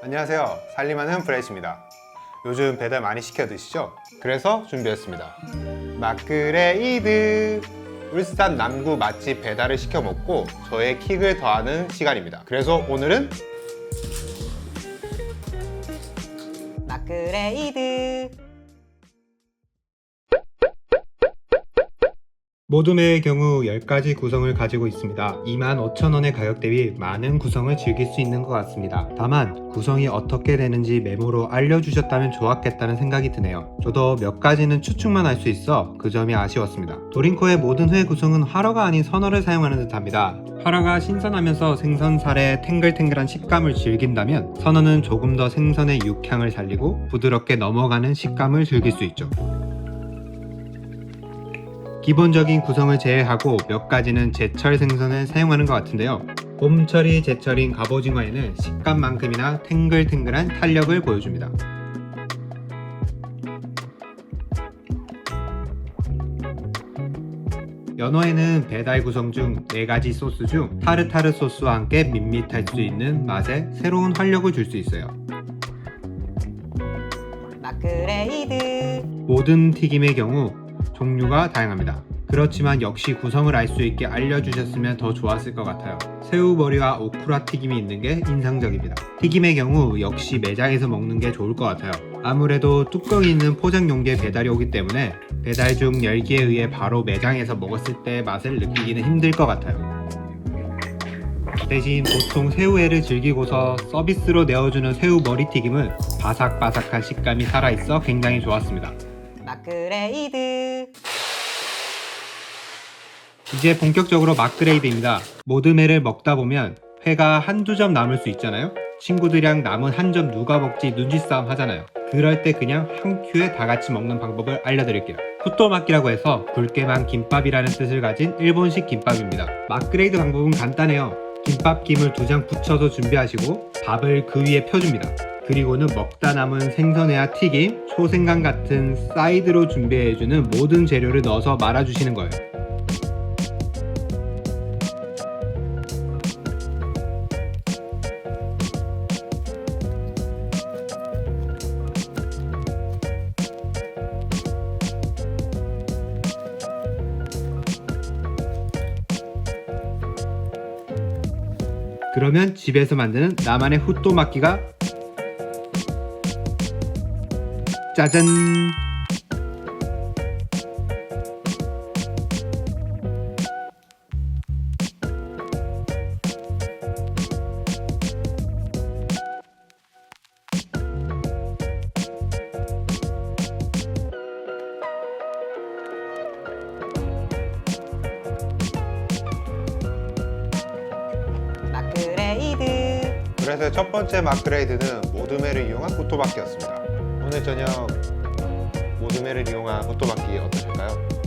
안녕하세요. 살림하는 브레시입니다. 요즘 배달 많이 시켜 드시죠? 그래서 준비했습니다. 마크레이드 울산 남구 맛집 배달을 시켜 먹고 저의 킥을 더하는 시간입니다. 그래서 오늘은 마크레이드 모둠의 경우 10가지 구성을 가지고 있습니다. 25,000원의 가격 대비 많은 구성을 즐길 수 있는 것 같습니다. 다만 구성이 어떻게 되는지 메모로 알려주셨다면 좋았겠다는 생각이 드네요. 저도 몇 가지는 추측만 할 수 있어 그 점이 아쉬웠습니다. 도링코의 모든 회 구성은 화로가 아닌 선어를 사용하는 듯합니다. 화로가 신선하면서 생선살의 탱글탱글한 식감을 즐긴다면 선어는 조금 더 생선의 육향을 살리고 부드럽게 넘어가는 식감을 즐길 수 있죠. 기본적인 구성을 제외하고 몇 가지는 제철 생선을 사용하는 것 같은데요. 봄철이 제철인 갑오징어에는 식감만큼이나 탱글탱글한 탄력을 보여줍니다. 연어에는 배달 구성 중 4가지 소스 중 타르타르 소스와 함께 밋밋할 수 있는 맛에 새로운 활력을 줄 수 있어요. 마크레이드 모든 튀김의 경우 종류가 다양합니다. 그렇지만 역시 구성을 알 수 있게 알려주셨으면 더 좋았을 것 같아요. 새우머리와 오크라 튀김이 있는 게 인상적입니다. 튀김의 경우 역시 매장에서 먹는 게 좋을 것 같아요. 아무래도 뚜껑이 있는 포장 용기에 배달이 오기 때문에 배달 중 열기에 의해 바로 매장에서 먹었을 때 맛을 느끼기는 힘들 것 같아요. 대신 보통 새우회를 즐기고서 서비스로 내어주는 새우 머리튀김은 바삭바삭한 식감이 살아있어 굉장히 좋았습니다. 마크레이드 이제 본격적으로 마크레이드입니다. 모든 회를 먹다 보면 회가 한두 점 남을 수 있잖아요. 친구들이랑 남은 한 점 누가 먹지 눈치 싸움 하잖아요. 그럴 때 그냥 한 큐에 다 같이 먹는 방법을 알려드릴게요. 후토마키라고 해서 굵게만 김밥이라는 뜻을 가진 일본식 김밥입니다. 마크레이드 방법은 간단해요. 김밥 김을 두 장 붙여서 준비하시고 밥을 그 위에 펴줍니다. 그리고는 먹다 남은 생선회와 튀김, 초생강 같은 사이드로 준비해주는 모든 재료를 넣어서 말아주시는 거예요. 그러면 집에서 만드는 나만의 후토마키가 짜잔! 마크레이드 그래서 첫 번째 마크레이드는 모드메를 이용한 호토바키였습니다. 오늘 저녁 모드메를 이용한 호토바키 어떠실까요?